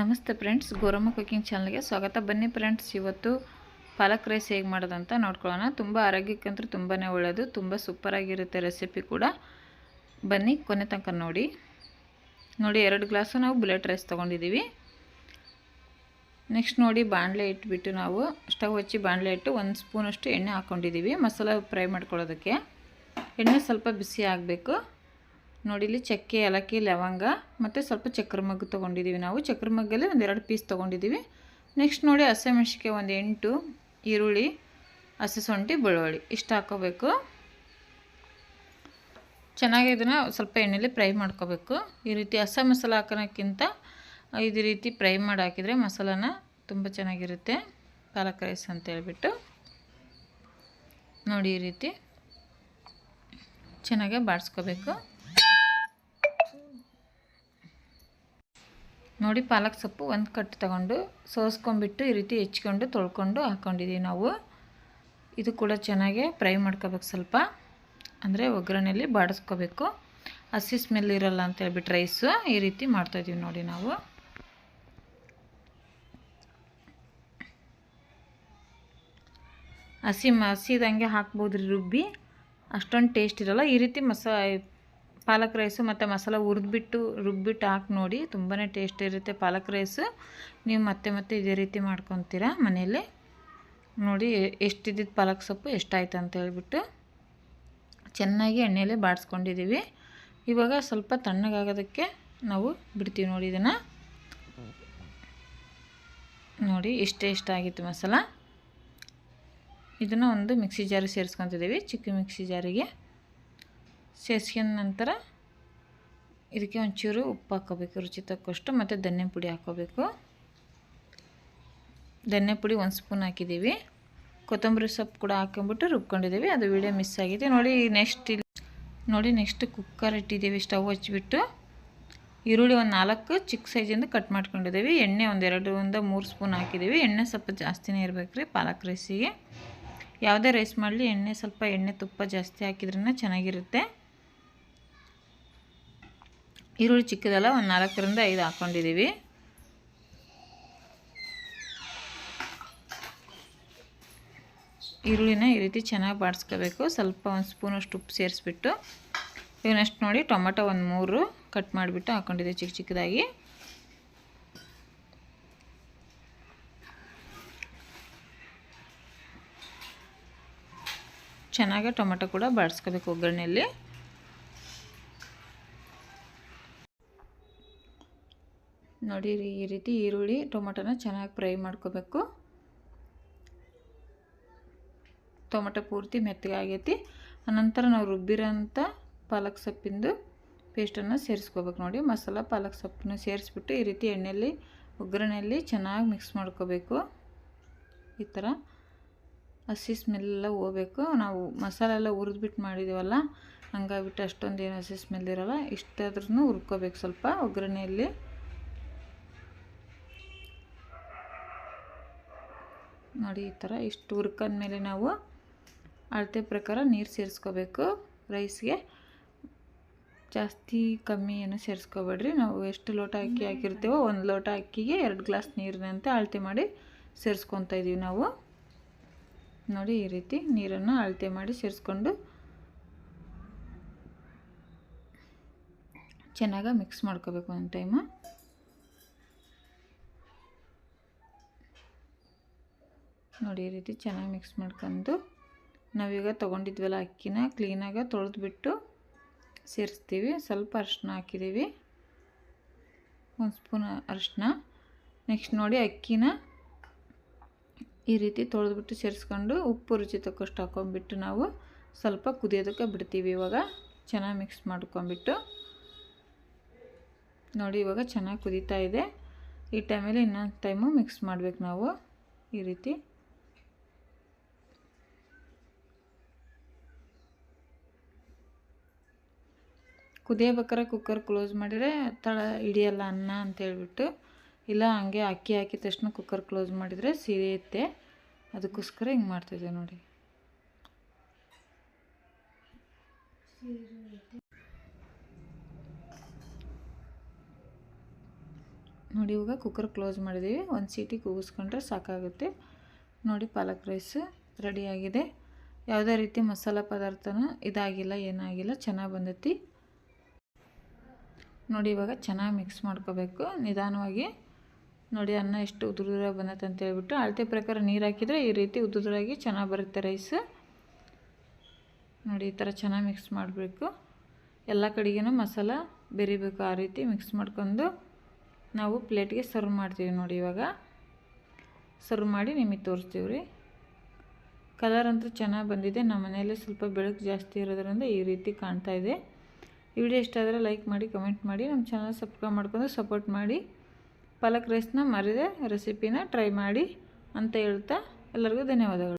ನಮಸ್ತೆ friends, Goramma cooking ಚಾನಲ್ಗೆ ಸ್ವಾಗತ. ಬನ್ನಿ ಫ್ರೆಂಡ್ಸ್, ಇವತ್ತು ಪಾಲಕ್ ರೈಸ್ ಹೇಗೆ ಮಾಡೋದಂತ ನೋಡ್ಕೊಳ್ಳೋಣ. ತುಂಬ ಆರೋಗ್ಯಕ್ಕಂತೂ ತುಂಬಾ ಒಳ್ಳೆಯದು ತುಂಬ ಸೂಪರಾಗಿರುತ್ತೆ ರೆಸಿಪಿ ಕೂಡ. ಬನ್ನಿ, ಕೊನೆ ತನಕ ನೋಡಿ. ನೋಡಿ, ಎರಡು ಗ್ಲಾಸು ನಾವು ಬುಲೆಟ್ ರೈಸ್ ತೊಗೊಂಡಿದ್ದೀವಿ. ನೆಕ್ಸ್ಟ್ ನೋಡಿ, ಬಾಣಲೆ ಇಟ್ಬಿಟ್ಟು ನಾವು ಸ್ಟವ್ ಹಚ್ಚಿ ಬಾಣಲೆ ಇಟ್ಟು ಒಂದು ಸ್ಪೂನಷ್ಟು ಎಣ್ಣೆ ಹಾಕ್ಕೊಂಡಿದ್ದೀವಿ ಮಸಾಲ ಫ್ರೈ ಮಾಡ್ಕೊಳ್ಳೋದಕ್ಕೆ. ಎಣ್ಣೆ ಸ್ವಲ್ಪ ಬಿಸಿ ಆಗಬೇಕು. ನೋಡಿ, ಇಲ್ಲಿ ಚಕ್ಕೆ, ಏಲಕ್ಕಿ, ಲವಂಗ ಮತ್ತು ಸ್ವಲ್ಪ ಚಕ್ರ ಮಗ್ಗು ತೊಗೊಂಡಿದ್ದೀವಿ ನಾವು. ಚಕ್ರ ಮಗ್ಗಲ್ಲಿ ಒಂದೆರಡು ಪೀಸ್ ತೊಗೊಂಡಿದ್ದೀವಿ. ನೆಕ್ಸ್ಟ್ ನೋಡಿ ಹಸಿಮೆಣ್ಸಿಗೆ ಒಂದು ಎಂಟು, ಈರುಳ್ಳಿ, ಹಸಿ ಶುಂಠಿ, ಬೆಳ್ಳುಳ್ಳಿ ಇಷ್ಟು ಹಾಕೋಬೇಕು. ಚೆನ್ನಾಗಿ ಇದನ್ನು ಸ್ವಲ್ಪ ಎಣ್ಣೆಲಿ ಫ್ರೈ ಮಾಡ್ಕೋಬೇಕು. ಈ ರೀತಿ ಹಸ ಮಸಾಲ ಹಾಕೋಕ್ಕಿಂತ ಇದು ರೀತಿ ಫ್ರೈ ಮಾಡಿ ಹಾಕಿದರೆ ಮಸಾಲಾನ ತುಂಬ ಚೆನ್ನಾಗಿರುತ್ತೆ. ಪಾಲಕ್ ರೈಸ್ ಅಂತ ಹೇಳ್ಬಿಟ್ಟು. ನೋಡಿ ಈ ರೀತಿ ಚೆನ್ನಾಗೆ ಬಾಡಿಸ್ಕೋಬೇಕು ನೋಡಿ ಪಾಲಕ್ ಸೊಪ್ಪು ಒಂದು ಕಟ್ಟು ತಗೊಂಡು ಸೋಸ್ಕೊಂಡ್ಬಿಟ್ಟು ಈ ರೀತಿ ಹೆಚ್ಕೊಂಡು ತೊಳ್ಕೊಂಡು ಹಾಕ್ಕೊಂಡಿದ್ದೀವಿ ನಾವು. ಇದು ಕೂಡ ಚೆನ್ನಾಗಿ ಫ್ರೈ ಮಾಡ್ಕೋಬೇಕು ಸ್ವಲ್ಪ. ಅಂದರೆ ಒಗ್ಗರಣೆಯಲ್ಲಿ ಬಾಡಿಸ್ಕೋಬೇಕು. ಹಸಿ ಸ್ಮೆಲ್ ಇರೋಲ್ಲ ಅಂತ ಹೇಳ್ಬಿಟ್ಟು ರೈಸು ಈ ರೀತಿ ಮಾಡ್ತಾಯಿದ್ದೀವಿ ನೋಡಿ ನಾವು. ಹಸಿ ಹಸಿದಂಗೆ ಹಾಕ್ಬೋದ್ರಿ ರುಬ್ಬಿ. ಅಷ್ಟೊಂದು ಟೇಸ್ಟ್ ಇರೋಲ್ಲ. ಈ ರೀತಿ ಮಸಾ ಪಾಲಕ್ ರೈಸು ಮತ್ತು ಮಸಾಲ ಹುರಿದ್ಬಿಟ್ಟು, ರುಬ್ಬಿಟ್ಟು ಹಾಕಿ ನೋಡಿ ತುಂಬಾ ಟೇಸ್ಟ್ ಇರುತ್ತೆ ಪಾಲಕ್ ರೈಸು. ನೀವು ಮತ್ತೆ ಮತ್ತೆ ಇದೇ ರೀತಿ ಮಾಡ್ಕೊತೀರಾ ಮನೆಯಲ್ಲಿ? ನೋಡಿ ಎಷ್ಟಿದ್ದಿದ್ದು ಪಾಲಕ್ ಸೊಪ್ಪು ಎಷ್ಟಾಯ್ತು ಅಂತ ಹೇಳ್ಬಿಟ್ಟು. ಚೆನ್ನಾಗಿ ಎಣ್ಣೆಯಲ್ಲೇ ಬಾಡಿಸ್ಕೊಂಡಿದ್ದೀವಿ ಇವಾಗ ಸ್ವಲ್ಪ ತಣ್ಣಗಾಗೋದಕ್ಕೆ ನಾವು ಬಿಡ್ತೀವಿ ನೋಡಿ ಇದನ್ನು. ನೋಡಿ, ಇಷ್ಟೇ ಇಷ್ಟ ಆಗಿತ್ತು ಮಸಾಲ. ಇದನ್ನು ಒಂದು ಮಿಕ್ಸಿ ಜಾರಿಗೆ ಸೇರಿಸ್ಕೊತಿದ್ದೀವಿ ಚಿಕ್ಕ ಮಿಕ್ಸಿ ಜಾರಿಗೆ. ಸೇರಿಸ್ಕೊಂಡ ನಂತರ ಇದಕ್ಕೆ ಒಂಚೂರು ಉಪ್ಪು ಹಾಕ್ಕೋಬೇಕು ರುಚಿ ತಕ್ಕಷ್ಟು, ಮತ್ತು ಧನ್ಯ ಪುಡಿ ಹಾಕೋಬೇಕು. ಧನ್ಯ ಪುಡಿ ಒಂದು ಸ್ಪೂನ್ ಹಾಕಿದ್ದೀವಿ. ಕೊತ್ತಂಬರಿ ಸೊಪ್ಪು ಕೂಡ ಹಾಕೊಂಬಿಟ್ಟು ರುಬ್ಕೊಂಡಿದ್ದೀವಿ. ಅದು ವಿಡಿಯೋ ಮಿಸ್ ಆಗಿದೆ. ನೋಡಿ ನೆಕ್ಸ್ಟ್ ಇಲ್ಲಿ, ನೋಡಿ ನೆಕ್ಸ್ಟ್ ಕುಕ್ಕರ್ ಇಟ್ಟಿದ್ದೀವಿ, ಸ್ಟವ್ ಹಚ್ಚಿಬಿಟ್ಟು ಈರುಳ್ಳಿ ಒಂದು ನಾಲ್ಕು, ಚಿಕ್ಕ ಸೈಜಿಂದ ಕಟ್ ಮಾಡ್ಕೊಂಡಿದ್ದೀವಿ. ಎಣ್ಣೆ ಒಂದೆರಡು ಒಂದು ಮೂರು ಸ್ಪೂನ್ ಹಾಕಿದ್ದೀವಿ. ಎಣ್ಣೆ ಸ್ವಲ್ಪ ಜಾಸ್ತಿನೇ ಇರಬೇಕು ರೀ ಪಾಲಕ್ ರೈಸಿಗೆ ಯಾವುದೇ ರೈಸ್ ಮಾಡಲಿ ಎಣ್ಣೆ ಸ್ವಲ್ಪ ಎಣ್ಣೆ ತುಪ್ಪ ಜಾಸ್ತಿ ಹಾಕಿದ್ರೇ ಚೆನ್ನಾಗಿರುತ್ತೆ. ಈರುಳ್ಳಿ ಚಿಕ್ಕದಲ್ಲ ಒಂದು ನಾಲ್ಕರಿಂದ ಐದು ಹಾಕ್ಕೊಂಡಿದ್ದೀವಿ ಈರುಳ್ಳಿನ ಈ ರೀತಿ ಚೆನ್ನಾಗಿ ಬಾಡಿಸ್ಕೋಬೇಕು. ಸ್ವಲ್ಪ ಒಂದು ಸ್ಪೂನಷ್ಟು ಉಪ್ಪು ಸೇರಿಸ್ಬಿಟ್ಟು ನೆಕ್ಸ್ಟ್ ನೋಡಿ ಟೊಮೆಟೊ ಒಂದು ಮೂರು ಕಟ್ ಮಾಡಿಬಿಟ್ಟು ಹಾಕ್ಕೊಂಡಿದ್ದೀವಿ ಚಿಕ್ಕ ಚಿಕ್ಕದಾಗಿ. ಚೆನ್ನಾಗಿ ಟೊಮೆಟೊ ಕೂಡ ಬಾಡಿಸ್ಕೋಬೇಕು ಒಗ್ಗರಣೆಯಲ್ಲಿ ನೋಡಿ ಈ ರೀತಿ ಈರುಳ್ಳಿ, ಟೊಮೊಟೊನ ಚೆನ್ನಾಗಿ ಫ್ರೈ ಮಾಡ್ಕೋಬೇಕು. ಟೊಮೆಟೊ ಪೂರ್ತಿ ಮೆತ್ತಗೆ ಆಗೈತಿ. ಅನಂತರ ನಾವು ರುಬ್ಬಿರೋಂಥ ಪಾಲಕ್ ಸೊಪ್ಪಿಂದು ಪೇಸ್ಟನ್ನು ಸೇರಿಸ್ಕೋಬೇಕು ನೋಡಿ. ಮಸಾಲ, ಪಾಲಕ್ ಸೊಪ್ಪನ್ನ ಸೇರಿಸ್ಬಿಟ್ಟು ಈ ರೀತಿ ಎಣ್ಣೆಯಲ್ಲಿ, ಒಗ್ಗರಣೆಯಲ್ಲಿ ಚೆನ್ನಾಗಿ ಮಿಕ್ಸ್ ಮಾಡ್ಕೋಬೇಕು. ಈ ಥರ ಹಸಿ ಸ್ಮೆಲ್ಲ ಹೋಗ್ಬೇಕು. ನಾವು ಮಸಾಲೆ ಎಲ್ಲ ಹುರಿದ್ಬಿಟ್ಟು ಮಾಡಿದ್ದೀವಲ್ಲ ಹಂಗಾಗ್ಬಿಟ್ಟು ಅಷ್ಟೊಂದು ಏನು ಹಸಿ ಸ್ಮೆಲ್ ಇರೋಲ್ಲ. ಇಷ್ಟಾದ್ರೂ ಹುರ್ಕೋಬೇಕು ಸ್ವಲ್ಪ ಒಗ್ಗರಣೆಯಲ್ಲಿ. ನೋಡಿ ಈ ಥರ ಇಷ್ಟು ಮೇಲೆ ನಾವು ಅಳತೆ ಪ್ರಕಾರ ನೀರು ಸೇರಿಸ್ಕೋಬೇಕು. ರೈಸ್ಗೆ ಜಾಸ್ತಿ ಕಮ್ಮಿ ಏನು ಸೇರಿಸ್ಕೋಬೇಡ್ರಿ. ನಾವು ಎಷ್ಟು ಲೋಟ ಅಕ್ಕಿ ಹಾಕಿರ್ತೀವೋ ಒಂದು ಲೋಟ ಅಕ್ಕಿಗೆ ಎರಡು ಗ್ಲಾಸ್ ನೀರಿನಂತೆ ಅಳತೆ ಮಾಡಿ ಸೇರಿಸ್ಕೊತಾ ಇದ್ದೀವಿ ನಾವು. ನೋಡಿ ಈ ರೀತಿ ನೀರನ್ನು ಅಳತೆ ಮಾಡಿ ಸೇರಿಸ್ಕೊಂಡು ಚೆನ್ನಾಗಿ ಮಿಕ್ಸ್ ಮಾಡ್ಕೋಬೇಕು ಒಂದು ಟೈಮು. ನೋಡಿ, ಈ ರೀತಿ ಚೆನ್ನಾಗಿ ಮಿಕ್ಸ್ ಮಾಡ್ಕೊಂಡು ನಾವೀಗ ತೊಗೊಂಡಿದ್ವಲ್ಲ ಅಕ್ಕಿನ ಕ್ಲೀನಾಗಿ ತೊಳೆದ್ಬಿಟ್ಟು ಸೇರಿಸ್ತೀವಿ. ಸ್ವಲ್ಪ ಅರಿಶಿನ ಹಾಕಿದ್ದೀವಿ. ಒಂದು ಸ್ಪೂನ್ ಅರಿಶಿನ. ನೆಕ್ಸ್ಟ್ ನೋಡಿ, ಅಕ್ಕಿನ ಈ ರೀತಿ ತೊಳೆದ್ಬಿಟ್ಟು ಸೇರಿಸ್ಕೊಂಡು ಉಪ್ಪು ರುಚಿ ತಕ್ಕಷ್ಟು ಹಾಕೊಂಡ್ಬಿಟ್ಟು ನಾವು ಸ್ವಲ್ಪ ಕುದಿಯೋದಕ್ಕೆ ಬಿಡ್ತೀವಿ ಇವಾಗ. ಚೆನ್ನಾಗಿ ಮಿಕ್ಸ್ ಮಾಡ್ಕೊಂಬಿಟ್ಟು ನೋಡಿ, ಇವಾಗ ಚೆನ್ನಾಗಿ ಕುದೀತಾ ಇದೆ. ಈ ಟೈಮಲ್ಲಿ ಇನ್ನೊಂದು ಟೈಮು ಮಿಕ್ಸ್ ಮಾಡಬೇಕು ನಾವು. ಈ ರೀತಿ. ಕುದಿಯಬೇಕಾರೆ ಕುಕ್ಕರ್ ಕ್ಲೋಸ್ ಮಾಡಿದರೆ ತಳ ಹಿಡಿಯಲ್ಲ ಅನ್ನ ಅಂತ ಹೇಳ್ಬಿಟ್ಟು, ಇಲ್ಲ ಹಂಗೆ ಅಕ್ಕಿ ಹಾಕಿದ ತಕ್ಷಣ ಕುಕ್ಕರ್ ಕ್ಲೋಸ್ ಮಾಡಿದರೆ ಸಿರಿಯುತ್ತೆ ಅದಕ್ಕೋಸ್ಕರ ಹಿಂಗೆ ಮಾಡ್ತಿದ್ದೆ ನೋಡಿ. ನೋಡಿ, ಇವಾಗ ಕುಕ್ಕರ್ ಕ್ಲೋಸ್ ಮಾಡಿದ್ದೀವಿ. ಒಂದು ಸೀಟಿ ಕೂಗಿಸ್ಕೊಂಡ್ರೆ ಸಾಕಾಗುತ್ತೆ. ನೋಡಿ, ಪಾಲಕ್ ರೈಸ್ ರೆಡಿಯಾಗಿದೆ ಯಾವುದೇ ರೀತಿ ಮಸಾಲೆ ಪದಾರ್ಥನೂ ಇದಾಗಿಲ್ಲ, ಏನಾಗಿಲ್ಲ, ಚೆನ್ನಾಗಿ ಬಂದೈತಿ. ನೋಡಿ ಇವಾಗ ಚೆನ್ನಾಗಿ ಮಿಕ್ಸ್ ಮಾಡ್ಕೋಬೇಕು. ನಿಧಾನವಾಗಿ ನೋಡಿ ಅನ್ನ ಎಷ್ಟು ಉದುರುದ್ರಾಗಿ ಬಂದತ್ತೆ ಅಂತ ಹೇಳ್ಬಿಟ್ಟು ಅಳತೆ ಪ್ರಕಾರ ನೀರು ಹಾಕಿದರೆ ಈ ರೀತಿ ಉದುರುದ್ರಾಗಿ ಚೆನ್ನಾಗಿ ಬರುತ್ತೆ ರೈಸ್. ನೋಡಿ ಈ ಥರ ಚೆನ್ನಾಗಿ ಮಿಕ್ಸ್ ಮಾಡಬೇಕು. ಎಲ್ಲ ಕಡೆಗೂ ಮಸಾಲ ಬೆರಿಬೇಕು ಆ ರೀತಿ ಮಿಕ್ಸ್ ಮಾಡ್ಕೊಂಡು ನಾವು ಪ್ಲೇಟ್ಗೆ ಸರ್ವ್ ಮಾಡ್ತೀವಿ ನೋಡಿ ಇವಾಗ. ಸರ್ವ್ ಮಾಡಿ ನಿಮಗೆ ತೋರಿಸ್ತೀವಿ ರೀ. ಕಲರ್ ಅಂತೂ ಚೆನ್ನಾಗಿ ಬಂದಿದೆ. ನಮ್ಮ ಮನೆಯಲ್ಲಿ ಸ್ವಲ್ಪ ಬೆಳಕು ಜಾಸ್ತಿ ಇರೋದ್ರಿಂದ ಈ ರೀತಿ ಕಾಣ್ತಾ ಇದೆ. ಈ ವಿಡಿಯೋ ಇಷ್ಟ ಆದರೆ ಲೈಕ್ ಮಾಡಿ, ಕಮೆಂಟ್ ಮಾಡಿ, ನಮ್ಮ ಚಾನಲ್ ಸಬ್ಸ್ಕ್ರೈಬ್ ಮಾಡ್ಕೊಂಡು ಸಪೋರ್ಟ್ ಮಾಡಿ. ಪಾಲಕ್ ರೈಸ್ನ ಮರಿದೆ ರೆಸಿಪಿನ ಟ್ರೈ ಮಾಡಿ ಅಂತ ಹೇಳ್ತಾ ಎಲ್ಲರಿಗೂ ಧನ್ಯವಾದಗಳು.